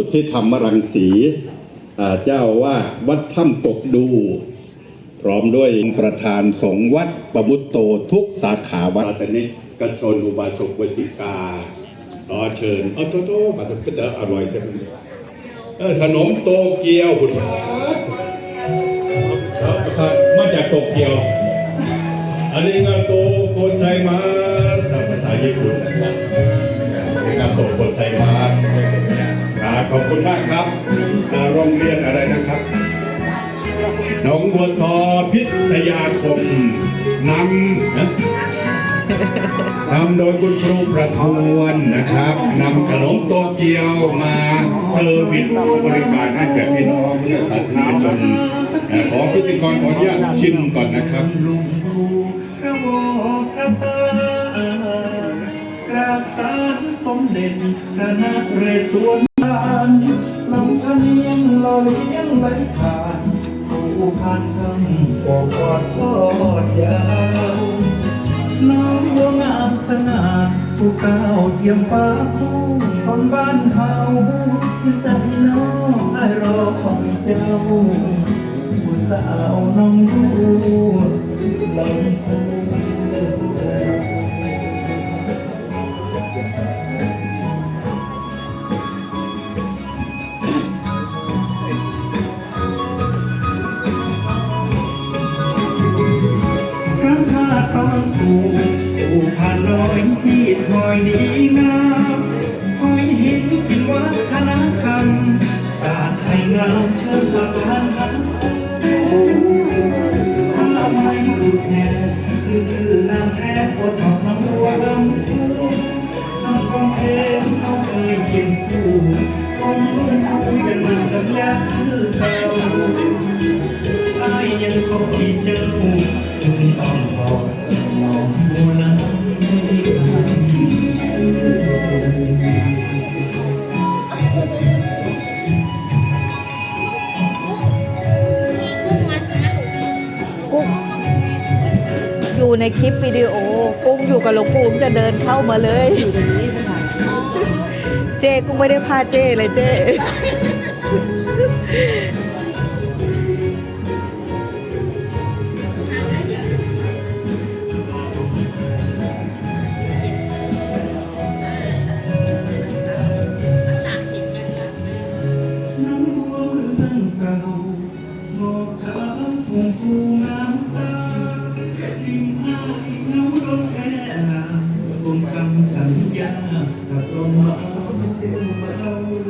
สุทธิธรรมรังสีเจ้าอาวาดวัดถ้ำกกดู พร้อมด้วยประธานสงฆ์วัดประมุตโตทุกสาขาวัดตอนนี้กชนอุบาสกวสิกาขอเชิญเอาโตโตมาตก็จะอร่อยจังขนมโตเกียวคุณครับครับมาจากโตเกียว อันนี้งาโตโกไซมาสภาษาญี่ปุ่นนะครับงานโตโกไซมา ขอบคุณมากครับโรงเรียนอะไรนะครับหนองบัวซอพิทยาคมนำนะนำโดยคุณครูประทวนนะครับนำขนมโตเกียวมาเซอร์วิสบริการให้แก่พี่น้องพุทธศาสนิกชนขอพิธีกรขออนุญาตชิมก่อนนะครับกราบสารสมเด็จพระนเรศวร เลี้ยงไหลผ่านผู้ผ่านคำบอกกอดทอดยาวน้องบัวงามสง่าผู้ก้าวเทียมฟ้าคู่คนบ้านเฮาที่สักน้องไอรอของเจ้าผู้สาวน้องดูลำพู ปางกูผู้ผ่านรอยที่ถอยดีงามหอยเห็นสิวัฒนธรรมตาไทยงามเชิญสักการหาถ้าไม่ดูแทนคือชื่อนางแท้ปวดทองน้ำรัวลำพูทำกองเพลงเขาเคยเขียนคู่คงรุ่นคู่ยังมันสัญญาคือเก่าอายยังคงที่เจ้า อยู่ในคลิปวิดีโอ กุ้งอยู่กับหลวงปู่จะเดินเข้ามาเลยเจกุ้งไม่ได้พาเจเลยเจ้ Nunca, nunca, nunca. مآمنة